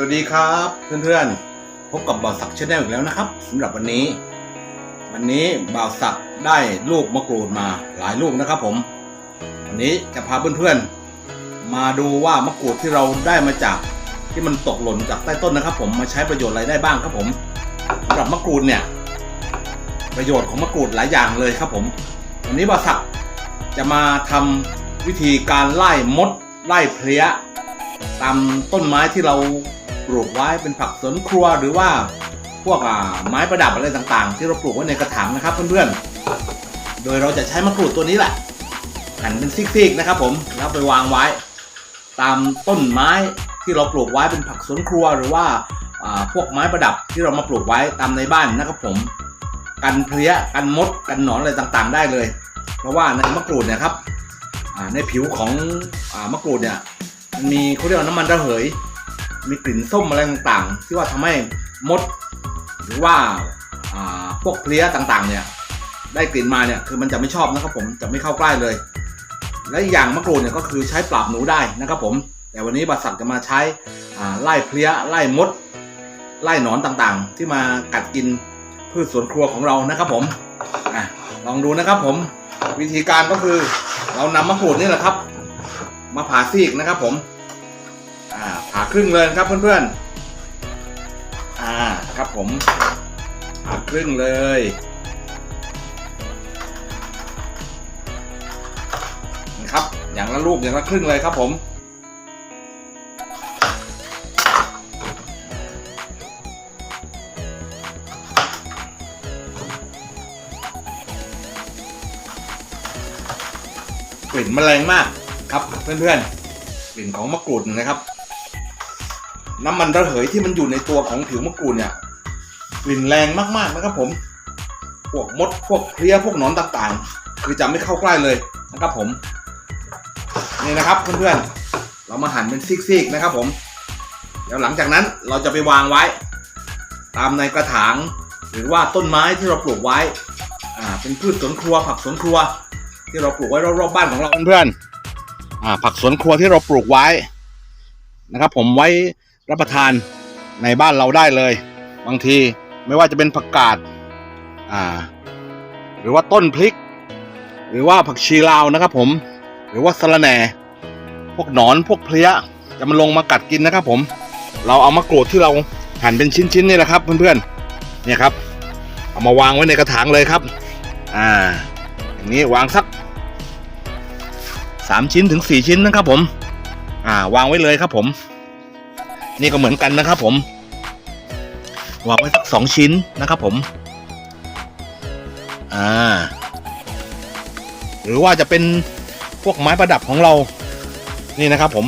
สวัสดีครับเพื่อนๆ พบกับบ่าวศักดิ์ชาแนลอีกแล้วนะครับสำหรับวันนี้ วันนี้บ่าวศักดิ์ได้ลูกมะกรูดมาหลายลูกนะครับ ผม วันนี้จะพาเพื่อนๆ มาดูว่ามะกรูดที่เราได้มาจากที่มันตกหล่นจากใต้ต้นนะครับ ผมมาใช้ประโยชน์อะไรได้บ้างครับผมสำหรับมะกรูดเนี่ย ประโยชน์ของมะกรูดหลายอย่างเลยครับผม วันนี้บ่าวศักดิ์จะมาทำวิธีการไล่มดไล่เพลี้ยตามต้นไม้ที่เรา ปลูกไว้เป็นผักสวนครัวหรือว่าพวกอ่าไม้ประดับอะไรต่างๆ ที่เราปลูกไว้ในกระถางนะครับเพื่อนๆ โดยเราจะใช้มะกรูดตัวนี้แหละหั่นเป็นซิกๆนะครับ ผมแล้วไปวางไว้ ตามต้นไม้ที่เราปลูกไว้เป็นผักสวนครัวหรือว่าอ่าพวกไม้ประดับที่เรามาปลูกไว้ตามในบ้านนะครับผมกันเพลี้ยกันมดกันหนอนอะไรต่างๆ ได้เลย เพราะว่าในมะกรูดเนี่ยครับอ่าในผิวของอามะกรูดเนี่ยมันมีเขาเรียกว่าน้ำมันระเหย มีกลิ่นส้มอะไรต่างๆ ที่ว่าทำให้มด หรือว่าพวกเพลี้ยต่างๆ เนี่ย ได้กลิ่นมาเนี่ยคือมันจะไม่ชอบนะครับผมจะไม่เข้าใกล้เลย และอย่างมะกรูดเนี่ยก็คือใช้ปราบหนูได้นะครับผม แต่วันนี้บาสักจะมาใช้ไล่เพลี้ยไล่มด ไล่หนอนต่างๆ ที่มากัดกินพืชสวนครัวของเรานะครับผมอลองดูนะครับผมวิธีการก็คือเรานำมะกรูดนี่แหละครับ มาผ่าซีกนะครับผม อ่าผ่าครึ่งเลยครับเพื่อนๆ อ่าครับผมผ่าครึ่งเลย นะครับ อย่างละลูกอย่างละครึ่งเลยครับผมกลิ่นแมลงมากครับเพื่อนๆกลิ่นของมะกรูดนะครับ น้ำมันระเหยที่มันอยู่ในตัวของผิวมะกรูดเนี่ยกลิ่นแรงมากๆนะครับผมพวกมดพวกเพลี้ยพวกหนอนต่างๆ คือจะไม่เข้าใกล้เลยนะครับผมนี่นะครับเพื่อนๆเรามาหั่นเป็นซีกๆนะครับผมเดี๋ยวหลังจากนั้นเราจะไปวางไว้ ตามในกระถาง หรือว่าต้นไม้ที่เราปลูกไว้อ่าเป็นพืชสวนครัว ผักสวนครัว ที่เราปลูกไว้รอบๆบ้านของเราเพื่อนๆอ่าผักสวนครัวที่เราปลูกไว้นะครับ ผมไว้ รับประทานในบ้านเราได้เลย บางทีไม่ว่าจะเป็นผักกาดอ่า หรือว่าต้นพริก หรือว่าผักชีลาวนะครับ ผม หรือว่าสะระแหน่ พวกหนอนพวกเพลี้ยจะมาลงมากัดกินนะครับ ผม เราเอามะกรูดที่เราหั่นเป็นชิ้นๆนี่แหละครับ เพื่อนๆเนี่ยครับ เอามาวางไว้ในกระถางเลยครับ อ่า อย่างนี้วางสักสามชิ้นถึงสี่ชิ้นนะครับผม อ่าวางไว้เลยครับผม นี่ก็เหมือนกันนะครับผมวางไว้สักสองชิ้นนะครับผม อ่า หรือว่าจะเป็นพวกไม้ประดับของเรา นี่นะครับผม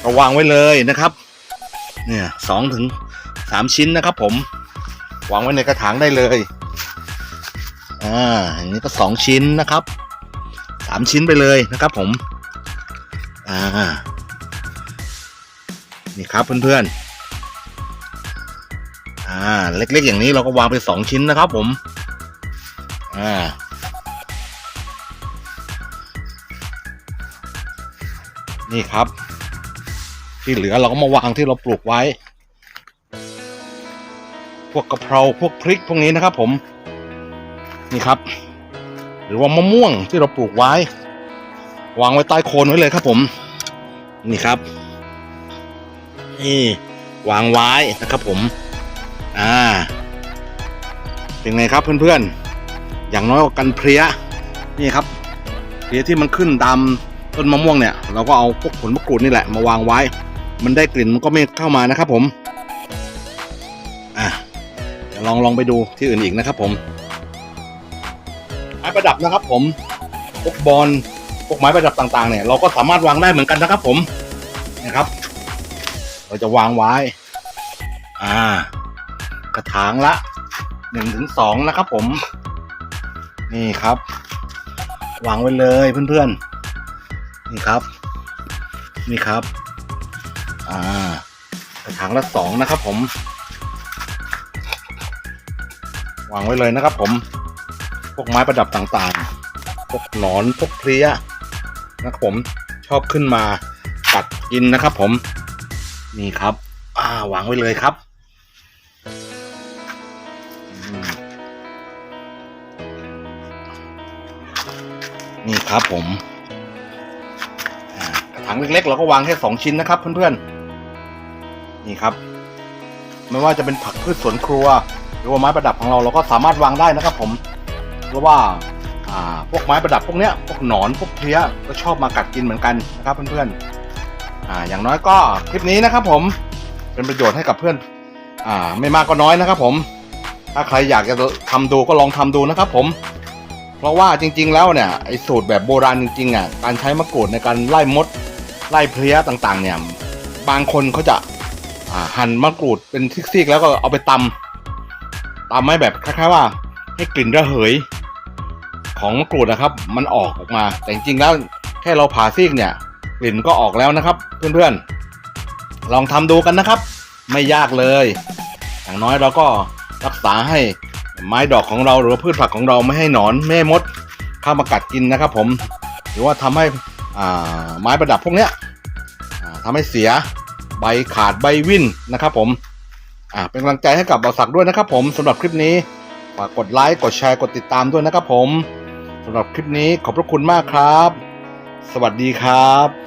เราวางไว้เลยนะครับ เนี่ยสองถึงสามชิ้นนะครับผม วางไว้ในกระถางได้เลย อ่าอย่างนี้ก็สองชิ้นนะครับสามชิ้นไปเลยนะครับผม อ่า นี่ครับเพื่อนๆ อ่า เล็กๆ อย่างนี้เราก็วางไปสองชิ้นนะครับผม อ่า นี่ครับ ที่เหลือเราก็มาวางที่เราปลูกไว้ พวกกะเพราพวกพริกพวกนี้นะครับผม นี่ครับ หรือว่ามะม่วงที่เราปลูกไว้ วางไว้ใต้โคนไว้เลยครับผม นี่ครับ นี่วางไว้นะครับผม อ่า เป็นไงครับเพื่อนๆ อย่างน้อยก็กันเพลี้ยนี่ครับ เพลี้ยที่มันขึ้นตามต้นมะม่วงเนี่ย เราก็เอาพวกผลมะกรูดนี่แหละมาวางไว้ มันได้กลิ่นมันก็ไม่เข้ามานะครับผม อะเดี๋ยวลองลองไปดูที่อื่นอีกนะครับผมไม้ประดับนะครับผมพวกบอลพวกไม้ประดับต่างๆเนี่ยเราก็สามารถวางได้เหมือนกันนะครับผมนะครับ เราจะวางไว้ อ่า กระถางละหนึ่งถึงสองนะครับผม นี่ครับ วางไว้เลยเพื่อนๆ นี่ครับ นี่ครับ อ่ากระถางละสองนะครับผม วางไว้เลยนะครับผม พวกไม้ประดับต่างๆ พวกหนอน พวกเพลี้ยนะครับผม ชอบขึ้นมากัดกินนะครับผม นี่ครับอ่าวางไว้เลยครับนี่ครับผมถางเล็กๆ เราก็วางแค่สองชิ้นนะครับเพื่อนๆ นี่ครับ ไม่ว่าจะเป็นผักพืชสวนครัว หรือว่าไม้ประดับของเราเราก็สามารถวางได้นะครับผม เพราะว่าพวกไม้ประดับพวกเนี้ยพวกหนอนพวกเพลี้ยก็ชอบมากัดกินเหมือนกันนะครับเพื่อนๆ อ่าอย่างน้อยก็คลิปนี้นะครับผมเป็นประโยชน์ให้กับเพื่อนอ่าไม่มากก็น้อยนะครับผม ถ้าใครอยากจะทำดูก็ลองทำดูนะครับผม เพราะว่าจริง ๆ แล้วเนี่ยไอ้สูตรแบบโบราณจริงๆอะการใช้มะกรูดในการไล่มดไล่เพลี้ยต่างๆ เนี่ย บางคนเขาจะหั่นมะกรูดเป็นซิกๆแล้วก็เอาไปตำตำให้แบบคล้ายๆว่าให้กลิ่นระเหยของมะกรูดนะครับ มันออกออกมาแต่จริงๆแล้วแค่เราผ่าซีกเนี่ย กลิ่นก็ออกแล้วนะครับ เพื่อนๆ ลองทำดูกันนะครับ ไม่ยากเลย อย่างน้อยเราก็รักษาให้ไม้ดอกของเราหรือว่าพืชผักของเราไม่ให้หนอนไม่ให้มดเข้ามากัดกินนะครับ ผม หรือว่าทำให้ไม้ประดับพวกเนี้ยทำให้เสียใบขาดใบวิ่นนะครับผมเป็นกำลังใจให้กับบอสักด้วยนะครับ ผมสำหรับคลิปนี้ฝากกดไลค์กดแชร์กดติดตามด้วยนะครับ ผมสำหรับคลิปนี้ขอบพระคุณมากครับ สวัสดีครับ